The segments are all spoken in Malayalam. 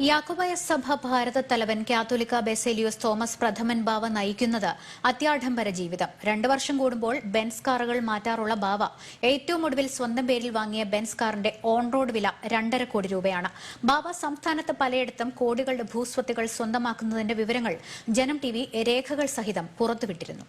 യാക്കോബായ സഭ ഭാരത തലവൻ കാത്തോലിക്ക ബെസേലിയോസ് തോമസ് പ്രഥമൻ ബാവ നയിക്കുന്നത് അത്യാഡംബര ജീവിതം. രണ്ടു വർഷം കൂടുമ്പോൾ ബെൻസ് കാറുകൾ മാറ്റാറുള്ള ബാവ ഏറ്റവും ഒടുവിൽ സ്വന്തം പേരിൽ വാങ്ങിയ ബെൻസ് കാറിന്റെ ഓൺ റോഡ് വില രണ്ടര കോടി രൂപയാണ്. ബാവ സംസ്ഥാനത്ത് പലയിടത്തും കോടികളുടെ ഭൂസ്വത്തുകൾ സ്വന്തമാക്കുന്നതിന്റെ വിവരങ്ങൾ ജനം ടി രേഖകൾ സഹിതം പുറത്തുവിട്ടിരുന്നു.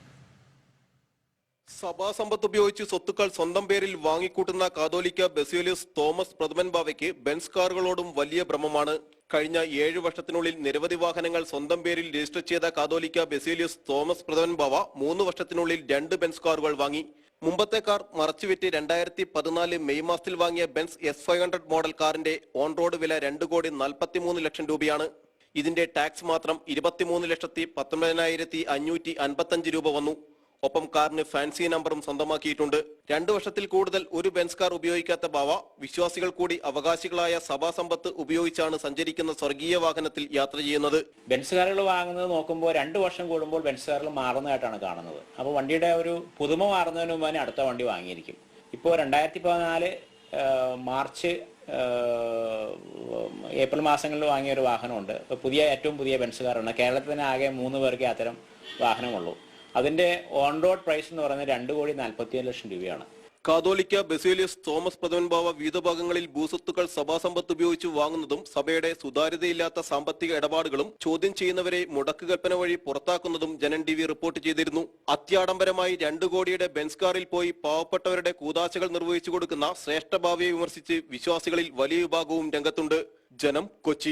സഭാ സമ്പത്ത് ഉപയോഗിച്ച് സ്വത്തുക്കൾ സ്വന്തം പേരിൽ വാങ്ങിക്കൂട്ടുന്ന കാതോലിക്ക ബെസിയോലിയസ് തോമസ് പ്രഥമൻ ബാവയ്ക്ക് ബെൻസ് കാറുകളോടും വലിയ ഭ്രമമാണ് കഴിഞ്ഞ ഏഴു വർഷത്തിനുള്ളിൽ നിരവധി വാഹനങ്ങൾ സ്വന്തം പേരിൽ രജിസ്റ്റർ ചെയ്ത കാതോലിക്ക ബെസീലിയസ് തോമസ് പ്രഥമൻ ബാവ മൂന്ന് വർഷത്തിനുള്ളിൽ രണ്ട് ബെൻസ് കാറുകൾ വാങ്ങി. മുമ്പത്തെ കാർ മറച്ചുവിറ്റ് രണ്ടായിരത്തി പതിനാല് മെയ് മാസത്തിൽ വാങ്ങിയ Benz S five hundred model കാറിന്റെ ഓൺ റോഡ് വില രണ്ട് കോടി നാൽപ്പത്തിമൂന്ന് ലക്ഷം രൂപയാണ്. ഇതിന്റെ ടാക്സ് മാത്രം ഇരുപത്തിമൂന്ന് ലക്ഷത്തി പത്തൊമ്പതിനായിരത്തി അഞ്ഞൂറ്റി അൻപത്തഞ്ച് രൂപ വന്നു. ഒപ്പം കാറിന് ഫാൻസി നമ്പറും സ്വന്തമാക്കിയിട്ടുണ്ട്. രണ്ടു വർഷത്തിൽ കൂടുതൽ ഒരു ബെൻസ് കാർ ഉപയോഗിക്കാത്ത ബാവ വിശ്വാസികൾ കൂടി അവകാശികളായ സഭാ സമ്പത്ത് ഉപയോഗിച്ചാണ് സഞ്ചരിക്കുന്ന സ്വർഗീയ വാഹനത്തിൽ യാത്ര ചെയ്യുന്നത്. ബെൻസ് കാറുകൾ വാങ്ങുന്നത് നോക്കുമ്പോൾ രണ്ടു വർഷം കൂടുമ്പോൾ ബെൻസ് കാറുകൾ മാറുന്നതായിട്ടാണ് കാണുന്നത്. അപ്പോൾ വണ്ടിയുടെ ഒരു പുതുമ മാറുന്നതിന് മുമ്പ് അടുത്ത വണ്ടി വാങ്ങിയിരിക്കും. ഇപ്പോൾ രണ്ടായിരത്തി പതിനാല് മാർച്ച് ഏപ്രിൽ മാസങ്ങളിൽ വാങ്ങിയ ഒരു വാഹനമുണ്ട്. പുതിയ ഏറ്റവും പുതിയ ബെൻസ് കാറാണ് കേരളത്തിൽ തന്നെ ആകെ മൂന്ന് പേർക്ക് അത്തരം വാഹനമുള്ളൂ. അതിന്റെ ഓൺ റോഡ് പ്രൈസ് എന്ന് പറയുന്നത് രണ്ട് കോടി നാൽപ്പത്തിയേഴ് ലക്ഷം രൂപയാണ്. കാതോലിക്ക ബെസേലിയസ് തോമസ് പ്രഥമൻ വീതഭാഗങ്ങളിൽ ഭൂസ്വത്തുക്കൾ സഭാസമ്പത്ത് ഉപയോഗിച്ച് വാങ്ങുന്നതും സഭയുടെ സുതാര്യതയില്ലാത്ത സാമ്പത്തിക ഇടപാടുകളും ചോദ്യം ചെയ്യുന്നവരെ മുടക്ക് കൽപ്പന വഴി പുറത്താക്കുന്നതും ജനൻ ടി റിപ്പോർട്ട് ചെയ്തിരുന്നു. അത്യാഡംബരമായി രണ്ടു കോടിയുടെ ബെൻസ് കാറിൽ പോയി പാവപ്പെട്ടവരുടെ കൂതാശകൾ നിർവഹിച്ചു കൊടുക്കുന്ന ശ്രേഷ്ഠ ഭാവിയെ വിമർശിച്ച് വിശ്വാസികളിൽ വലിയ വിഭാഗവും രംഗത്തുണ്ട്. ജനം കൊച്ചി